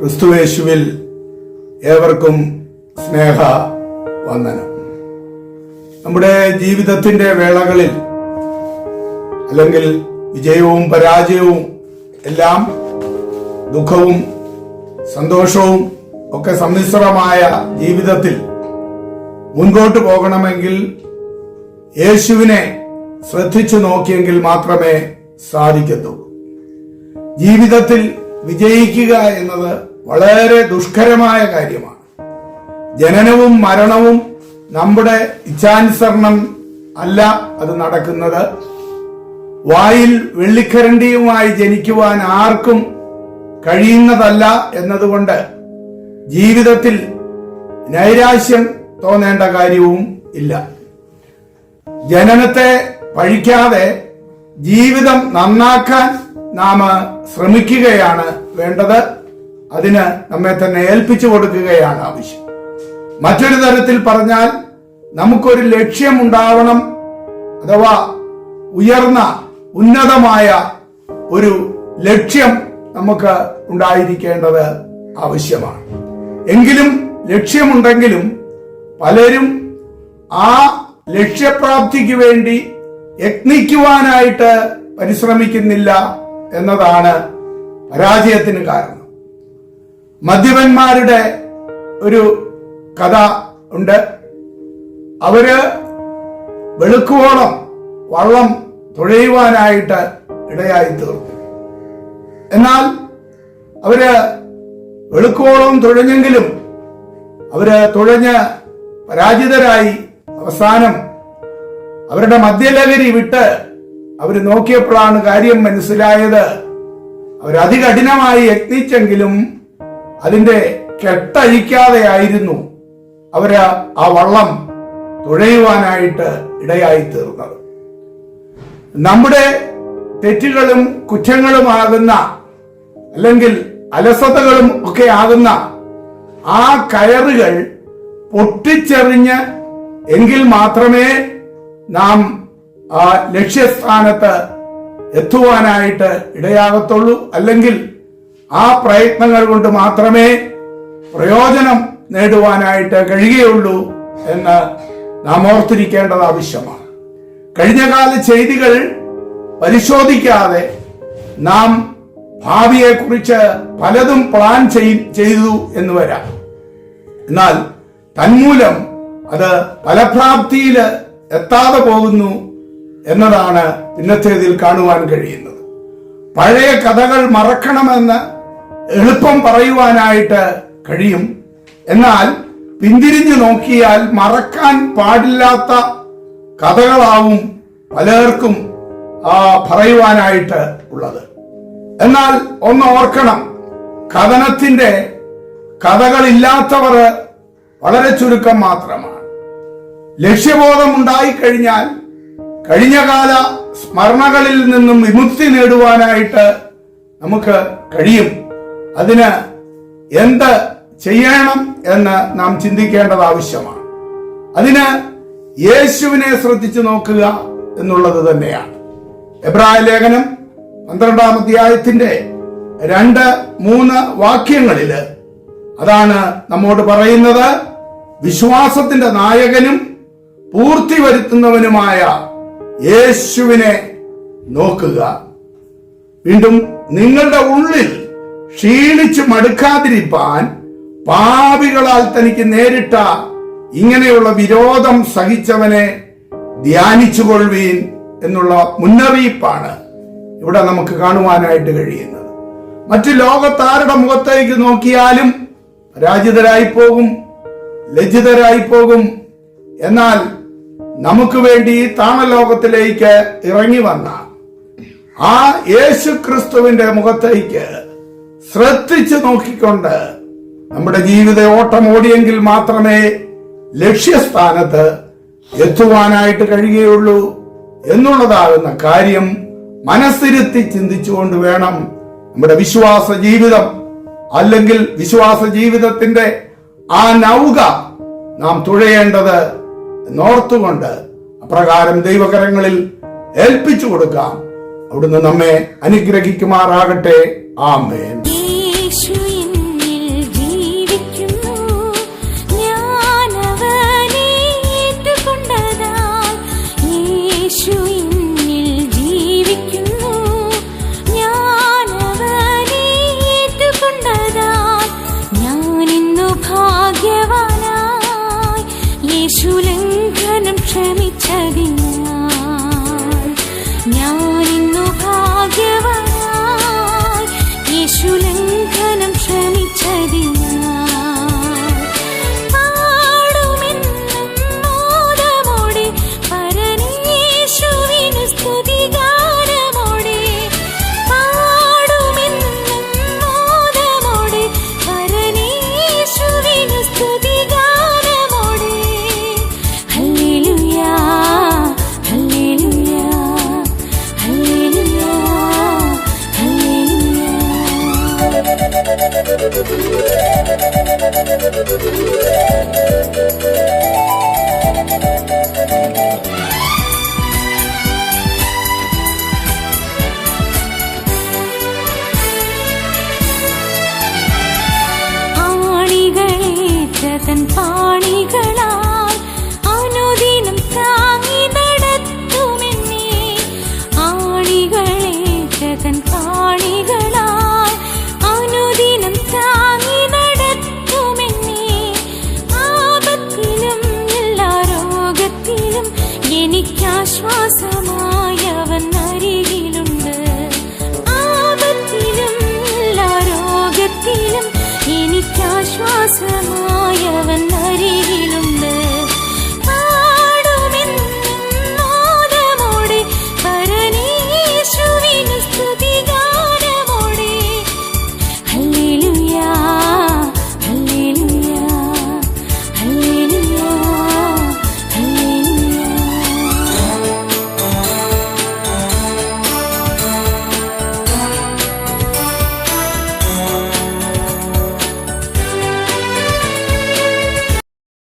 ക്രിസ്തുവേശുവിൽ ഏവർക്കും സ്നേഹ വന്ദനം. നമ്മുടെ ജീവിതത്തിന്റെ വേളകളിൽ അല്ലെങ്കിൽ വിജയവും പരാജയവും എല്ലാം ദുഃഖവും സന്തോഷവും ഒക്കെ സമ്മിശ്രമായ ജീവിതത്തിൽ മുൻപോട്ട് പോകണമെങ്കിൽ യേശുവിനെ ശ്രദ്ധിച്ചു നോക്കിയെങ്കിൽ മാത്രമേ സാധിക്കത്തുള്ളൂ. ജീവിതത്തിൽ വിജയിക്കുക എന്നത് വളരെ ദുഷ്കരമായ കാര്യമാണ്. ജനനവും മരണവും നമ്മുടെ ഇച്ഛാനുസരണം അല്ല അത് നടക്കുന്നത്. വായിൽ വെള്ളിക്കരണ്ടിയുമായി ജനിക്കുവാൻ ആർക്കും കഴിയുന്നതല്ല എന്നതുകൊണ്ട് ജീവിതത്തിൽ നൈരാശ്യം തോന്നേണ്ട കാര്യവും ഇല്ല. ജനനത്തെ പഴിക്കാതെ ജീവിതം നന്നാക്കാൻ നാം ശ്രമിക്കുകയാണ് വേണ്ടത്. അതിന് നമ്മെ തന്നെ ഏൽപ്പിച്ചു കൊടുക്കുകയാണ് ആവശ്യം. മറ്റൊരു തരത്തിൽ പറഞ്ഞാൽ നമുക്കൊരു ലക്ഷ്യം ഉണ്ടാവണം അഥവാ ഉയർന്ന ഉന്നതമായ ഒരു ലക്ഷ്യം നമുക്ക് ഉണ്ടായിരിക്കേണ്ടത് ആവശ്യമാണ്. എങ്കിലും ലക്ഷ്യമുണ്ടെങ്കിലും പലരും ആ ലക്ഷ്യപ്രാപ്തിക്ക് വേണ്ടി യത്നിക്കുവാനായിട്ട് പരിശ്രമിക്കുന്നില്ല. എന്നതാണ് പരാജയത്തിന് കാരണം. മദ്യപന്മാരുടെ ഒരു കഥ ഉണ്ട്. അവർ വെളുക്കുവോളം വള്ളം തുഴയുവാനായിട്ട് ഇടയായി തീർന്നു. എന്നാൽ അവർ വെളുക്കുവോളം തുഴഞ്ഞെങ്കിലും അവർ തുഴഞ്ഞ് പരാജിതരായി അവസാനം അവരുടെ മദ്യലഹരി വിട്ട് അവർ നോക്കിയപ്പോഴാണ് കാര്യം മനസ്സിലായത്. അവരതികഠിനമായി യത്നിച്ചെങ്കിലും അതിന്റെ കെട്ടഴിക്കാതെയായിരുന്നു അവർ ആ വള്ളം തുഴയുവാനായിട്ട് ഇടയായി തീർന്നത് നമ്മുടെ തെറ്റുകളും കുറ്റങ്ങളുമാകുന്ന അല്ലെങ്കിൽ അലസതകളും ഒക്കെ ആകുന്ന ആ കയറുകൾ പൊട്ടിച്ചെറിഞ്ഞ് എങ്കിൽ മാത്രമേ നാം ആ ലക്ഷ്യസ്ഥാനത്ത് എത്തുവാനായിട്ട് ഇടയാകത്തുള്ളൂ. അല്ലെങ്കിൽ ആ പ്രയത്നങ്ങൾ കൊണ്ട് മാത്രമേ പ്രയോജനം നേടുവാനായിട്ട് കഴിയുകയുള്ളൂ എന്ന് നാം ഓർത്തിരിക്കേണ്ടത് ആവശ്യമാണ്. കഴിഞ്ഞകാല ചെയ്തികൾ പരിശോധിക്കാതെ നാം ഭാവിയെക്കുറിച്ച് പലതും പ്ലാൻ ചെയ്- ചെയ്തു എന്ന് വരാം. എന്നാൽ തന്മൂലം അത് ഫലപ്രാപ്തിയിൽ എത്താതെ പോകുന്നു എന്നതാണ് ഇന്നത്തേതിൽ കാണുവാൻ കഴിയുന്നത്. പഴയ കഥകൾ മറക്കണമെന്ന് എളുപ്പം പറയുവാനായിട്ട് കഴിയും. എന്നാൽ പിന്തിരിഞ്ഞു നോക്കിയാൽ മറക്കാൻ പാടില്ലാത്ത കഥകളാവും പലർക്കും പറയുവാനായിട്ട് ഉള്ളത്. എന്നാൽ ഒന്ന് ഓർക്കണം. കഥനത്തിന്റെ കഥകളില്ലാത്തവർ വളരെ ചുരുക്കം മാത്രമാണ്. ലക്ഷ്യബോധം ഉണ്ടായിക്കഴിഞ്ഞാൽ കഴിഞ്ഞകാല സ്മരണകളിൽ നിന്നും വിമുക്തി നേടുവാനായിട്ട് നമുക്ക് കഴിയും. അതിന് എന്ത് ചെയ്യണം എന്ന് നാം ചിന്തിക്കേണ്ടത് ആവശ്യമാണ്. അതിന് യേശുവിനെ ശ്രദ്ധിച്ചു നോക്കുക എന്നുള്ളത് തന്നെയാണ്. എബ്രായ ലേഖനം പന്ത്രണ്ടാം അധ്യായത്തിന്റെ രണ്ട് മൂന്ന് വാക്യങ്ങളിൽ അതാണ് നമ്മോട് പറയുന്നത്. വിശ്വാസത്തിന്റെ നായകനും പൂർത്തി വരുത്തുന്നവനുമായ യേശുവിനെ നോക്കുക. വീണ്ടും നിങ്ങളുടെ ഉള്ളിൽ ക്ഷീണിച്ചു മടുക്കാതിരിപ്പാൻ പാപികളാൽ തനിക്ക് നേരിട്ട ഇങ്ങനെയുള്ള വിരോധം സഹിച്ചവനെ ധ്യാനിച്ചുകൊള്ളുവീൻ എന്നുള്ള മുന്നറിയിപ്പാണ് ഇവിടെ നമുക്ക് കാണുവാനായിട്ട് കഴിയുന്നത്. മറ്റു ലോകത്താരുടെ മുഖത്തേക്ക് നോക്കിയാലും പരാജിതരായി പോകും ലജ്ജിതരായി പോകും എന്നാൽ നമുക്ക് വേണ്ടി താണലോകത്തിലേക്ക് ഇറങ്ങി വന്ന ആ യേശു ക്രിസ്തുവിന്റെ മുഖത്തേക്ക് ശ്രദ്ധിച്ചു നോക്കിക്കൊണ്ട് നമ്മുടെ ജീവിത ഓട്ടം ഓടിയെങ്കിൽ മാത്രമേ ലക്ഷ്യസ്ഥാനത്ത് എത്തുവാനായിട്ട് കഴിയുകയുള്ളൂ എന്നുള്ളതാകുന്ന കാര്യം മനസ്സിരുത്തി ചിന്തിച്ചുകൊണ്ട് വേണം നമ്മുടെ വിശ്വാസ ജീവിതം അല്ലെങ്കിൽ വിശ്വാസ ജീവിതത്തിന്റെ ആ നൗക നാം തുഴയേണ്ടത് നോർത്തുകൊണ്ട് അപ്രകാരം ദൈവകരങ്ങളിൽ ഏൽപ്പിച്ചു കൊടുക്കാം. അവിടുന്ന് നമ്മെ അനുഗ്രഹിക്കുമാറാകട്ടെ. ആമേൻ. ലംഘനം ക്ഷമിച്ചതിനാൽ ഞാനിന്നു ഇന്നു